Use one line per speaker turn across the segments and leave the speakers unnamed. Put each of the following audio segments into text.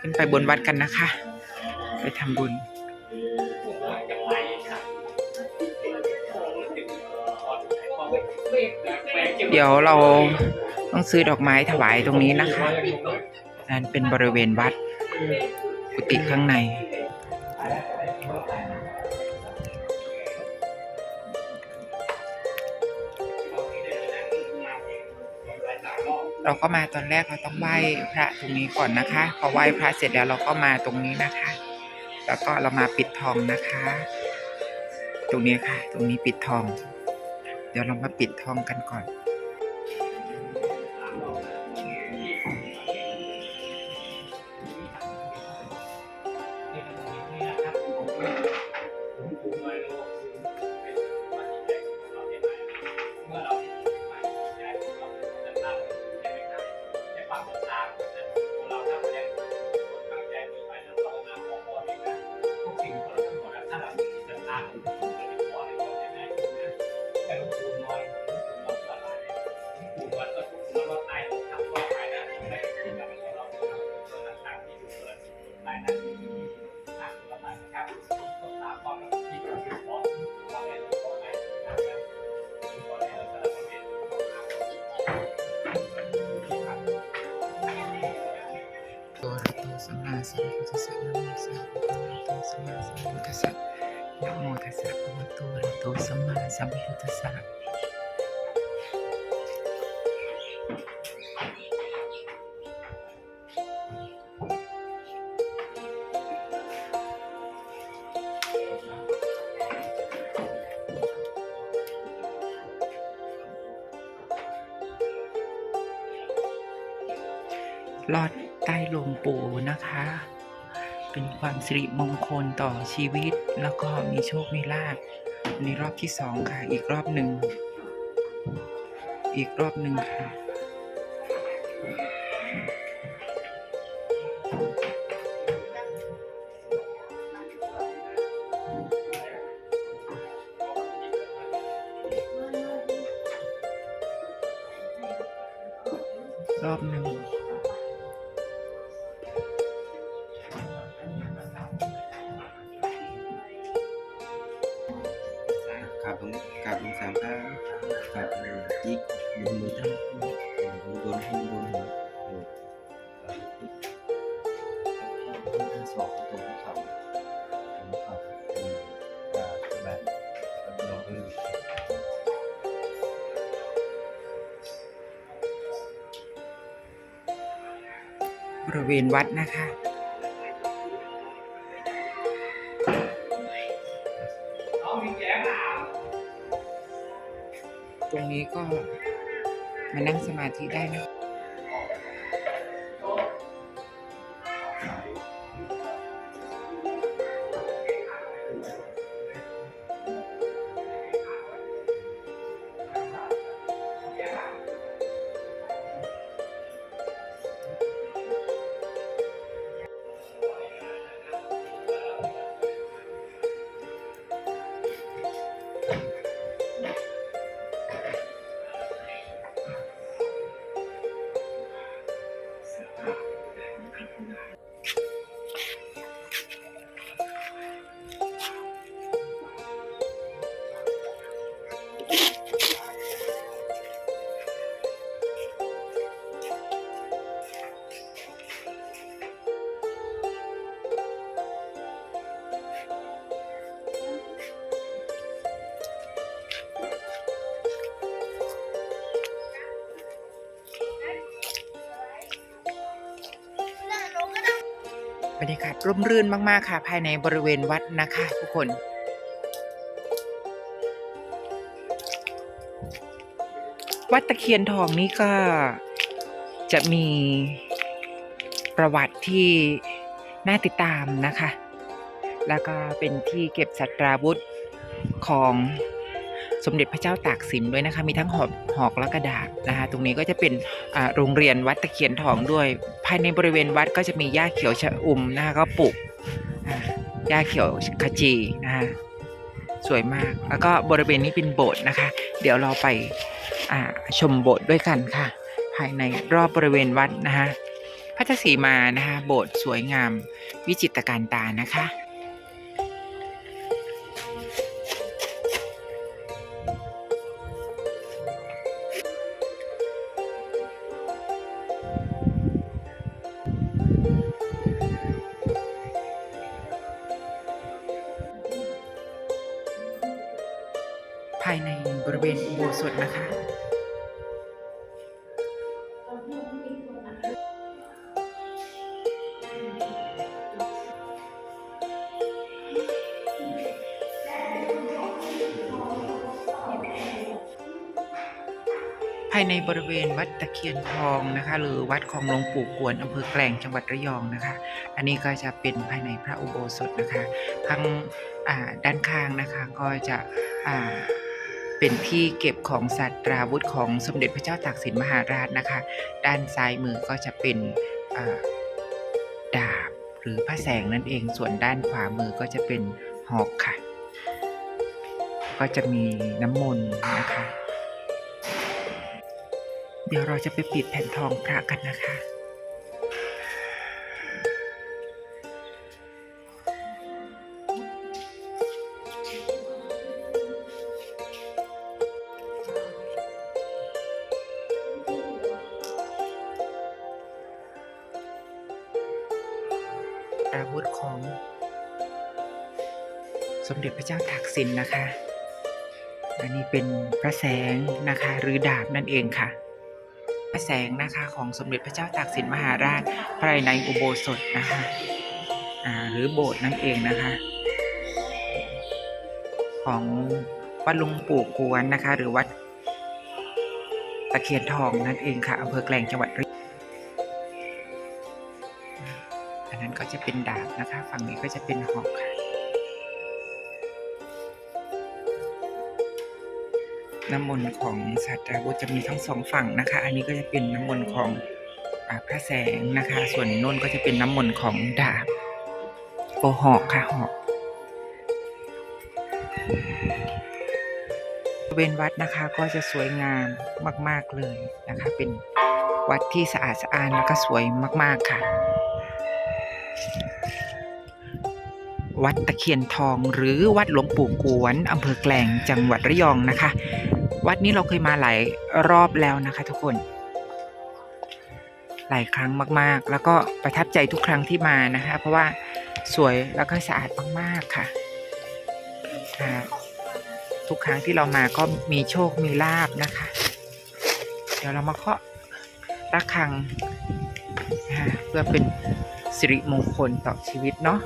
ขึ้นไปบนวัดกันนะคะ ไปทำบุญเดี๋ยวเราต้องซื้อดอกไม้ถวายตรงนี้นะคะนั่นเป็นบริเวณวัดกุฏิข้างใน เราก็มาตอนแรกเราต้องไหว้พระตรงนี้ก่อนนะคะ พอไหว้พระเสร็จแล้วเราก็มาตรงนี้นะคะ แล้วก็เรามาปิดทองนะคะ ตรงนี้ค่ะ ตรงนี้ปิดทอง เดี๋ยวเรามาปิดทองกันก่อน ตอะระหะโตสัมมาสัมพุทธัสสะลอดใต้ลมปูนะคะ เป็นความสิริมงคลต่อชีวิตแล้วก็มีโชค มีลาภ อันนี้รอบที่สองค่ะ อีกรอบหนึ่ง อีกรอบหนึ่งค่ะ รอบหนึ่ง
ริเว
ณวัดนะคะ ตรงนี้ก็มานั่งสมาธิได้นะ บรรยากาศร่มรื่นมาก ๆ ค่ะ ภายในบริเวณวัดนะคะทุกคน วัดตะเคียนทองนี้ก็จะมีประวัติที่น่าติดตามนะคะ แล้วก็เป็นที่เก็บสัตราวุธของ สมเด็จพระเจ้าตากสินด้วยนะคะ มีทั้งหอกหอกและกระดาษนะคะ ตรงนี้ก็จะเป็นโรงเรียนวัดตะเคียนทองด้วย ภายในบริเวณวัดก็จะมีหญ้าเขียวชะอุ่มนะคะก็ปลูกหญ้าเขียวขจีนะคะสวยมาก แล้วก็บริเวณนี้เป็นโบสถ์นะคะ เดี๋ยวเราไปชมโบสถ์ด้วยกันค่ะ ภายในรอบบริเวณวัดนะคะพัทสีมานะคะ โบสถ์สวยงามวิจิตรการตานะคะ สถนะคะ ภายในบริเวณวัดตะเคียนทองนะคะ หรือวัดของหลวงปู่กวนอำเภอแกลงจังหวัดระยองนะคะ อันนี้ก็จะเป็นภายในพระอุโบสถนะคะ ข้างด้านข้างนะคะก็จะอ่า เป็นที่เก็บของสัตว์ราวุธของสมเด็จพระเจ้าตากสินมหาราชนะคะ ด้านซ้ายมือก็จะเป็นดาบหรือพระแสงนั่นเอง ส่วนด้านขวามือก็จะเป็นหอกค่ะ ก็จะมีน้ำมนต์นะคะ เดี๋ยวเราจะไปปิดแผ่นทองพระกันนะคะ เด็จพระเจ้าตากสินนะคะ อันนี้เป็นพระแสงนะคะ หรือดาบนั่นเองค่ะ พระแสงนะคะของสมเด็จพระเจ้าตากสินมหาราชภายในอุโบสถนะคะหรือโบสถ์นั่นเองนะคะ ของวัดลุงปู่กวนนะคะ หรือวัดตะเคียนทองนั่นเองค่ะอำเภอแกลงจังหวัดระยองอันนั้นก็จะเป็นดาบนะคะ ฝั่งนี้ก็จะเป็นหอกค่ะ น้ำมนต์ของสัตราวุธจะมีทั้งสองฝั่งนะคะ อันนี้ก็จะเป็นน้ำมนต์ของอพระแสงนะคะ ส่วนโน้นก็จะเป็นน้ำมนต์ของดาบโอหอกค่ะหอกบริเวณวัดนะคะก็จะสวยงามมาก ๆเลยนะคะ เป็นวัดที่สะอาดสะอาดแล้วก็สวยมาก ๆค่ะ วัดตะเคียนทอง หรือวัดหลวงปู่กวนอำเภอแกลงจังหวัดระยองนะคะ วัดนี้เราเคยมาหลายรอบแล้วนะคะทุกคน หลายครั้งมากๆ แล้วก็ประทับใจทุกครั้งที่มานะคะ เพราะว่าสวยแล้วก็สะอาดมากๆค่ะทุกครั้งที่เรามาก็มีโชคมีลาบนะคะ เดี๋ยวเรามาเคาะระฆังเพื่อเป็นสิริมงคลต่อชีวิตเนาะ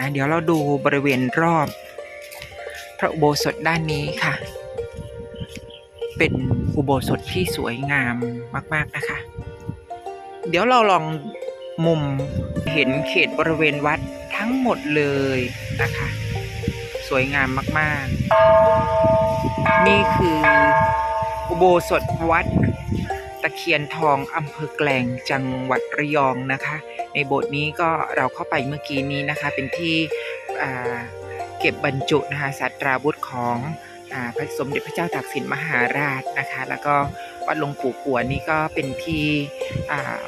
อะเดี๋ยวเราดูบริเวณรอบ พระอุโบสถด้านนี้ค่ะ เป็นอุโบสถที่สวยงามมาก ๆนะคะ เดี๋ยวเราลองมุมเห็นเขตบริเวณวัดทั้งหมดเลยนะคะ สวยงามมาก ๆ นี่คืออุโบสถวัด ตะเคียนทองอำเภอแกลงจังหวัดระยองนะคะ ในโบสถ์นี้ก็เราเข้าไปเมื่อกี้นี้นะคะ เป็นที่เก็บบรรจุนะคะสัตราวุธของอพระสมเด็จพระเจ้าตากสินมหาราชนะคะ แล้วก็วัดหลวงปู่กวนนี่ก็เป็นที่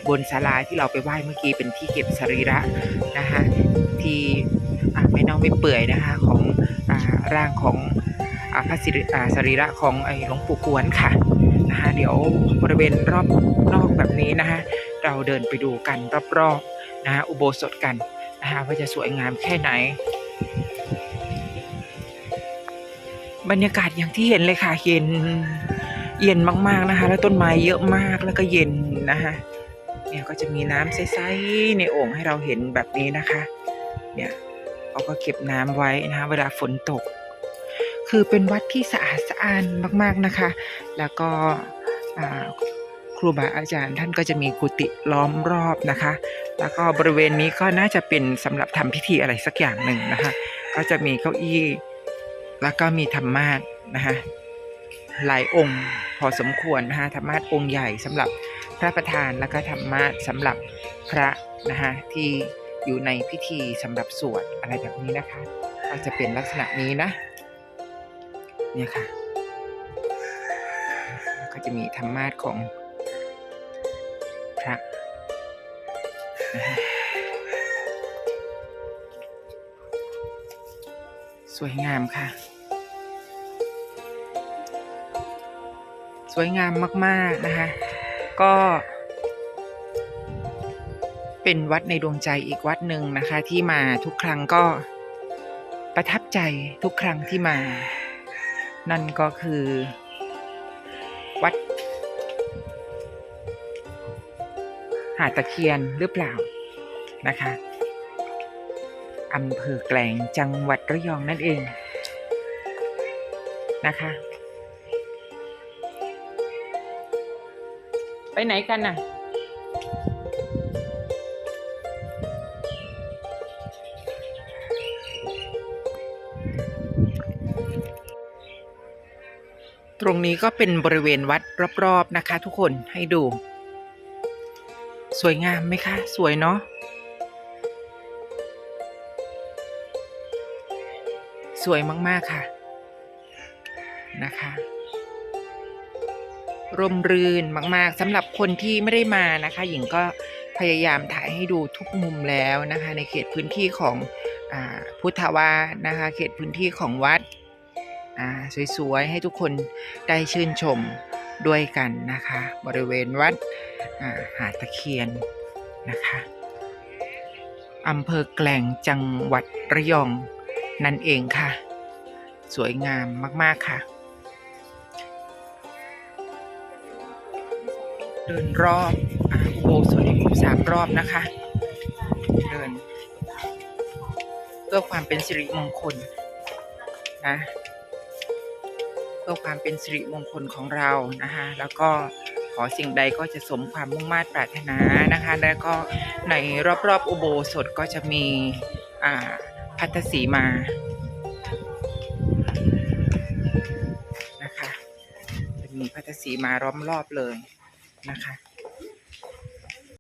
บนศาลาที่เราไปไหว้เมื่อกี้เป็นที่เก็บสรีระนะคะที่ไม่เน่าไม่เปื่อยนะคะของอร่างของอพระสิริสรีระของไอ้หลวงปู่กวนค่ะนะคะเดี๋ยวบริเวณรอบนอกแบบนี้นะคะ เราเดินไปดูกันรอบๆนะฮะอุโบสถกันนะคะว่าจะสวยงามแค่ไหน บรรยากาศอย่างที่เห็นเลยค่ะเย็นเย็นมากๆนะคะ แล้วต้นไม้เยอะมากแล้วก็เย็นนะคะเนี่ยก็จะมีน้ำใสๆในโอ่งให้เราเห็นแบบนี้นะคะ เนี่ยเขาก็เก็บน้ำไว้นะคะเวลาฝนตก คือเป็นวัดที่สะอาดสะอ้านมากๆนะคะ แล้วก็ รูบาอาจารย์ท่านก็จะมีกุฏิล้อมรอบนะคะ แล้วก็บริเวณนี้ก็น่าจะเป็นสำหรับทำพิธีอะไรสักอย่างหนึ่งนะคะ ก็จะมีเก้าอี้ แล้วก็มีธรรมาสนะคะหลายองค์พอสมควรนะคะธรรมาสองค์ใหญ่สำหรับพระประธานแล้วก็ธรรมาสสำหรับพระนะคะที่อยู่ในพิธีสำหรับสวดอะไรแบบนี้นะคะ ก็จะเป็นลักษณะนี้นะเนี่ยค่ะก็จะมีธรรมาสของ สวยงามค่ะ สวยงามมาก ๆ นะคะ ก็ เป็นวัดในดวงใจอีกวัดหนึ่งนะคะ ที่มาทุกครั้งก็ประทับใจทุกครั้งที่มา นั่นก็คือ หาดตะเคียนหรือเปล่านะคะอำเภอแกลงจังหวัดระยองนั่นเองนะคะ ไปไหนกันน่ะตรงนี้ก็เป็นบริเวณวัดรอบๆนะคะทุกคนให้ดู สวยงามไหมคะ สวยเนาะสวยมาก ๆ ค่ะ นะคะ ร่มรื่นมาก ๆสำหรับคนที่ไม่ได้มานะคะ หญิงก็พยายามถ่ายให้ดูทุกมุมแล้วนะคะ ในเขตพื้นที่ของอาพุทธวานะคะ เขตพื้นที่ของวัด อ่าสวยๆ ให้ทุกคนได้ชื่นชมด้วยกันนะคะ บริเวณวัดหาดตะเคียนนะคะอำเภอแกลงจังหวัดระยองนั่นเองค่ะ สวยงามมาก ๆ ค่ะ เดินรอบอาอุโบสถสามรอบนะคะ เดิน เพื่อความเป็นสิริมงคลนะ เพื่อความเป็นสิริมงคลของเรานะคะแล้วก็ขอสิ่งใดก็จะสมความมุ่งมา่ปรารถนานะคะ แล้วก็ในรอบๆอุโบสถก็จะมีพัทธสีมานะคะจะมีพัทธสีมาล้อมรอบเลยนะคะ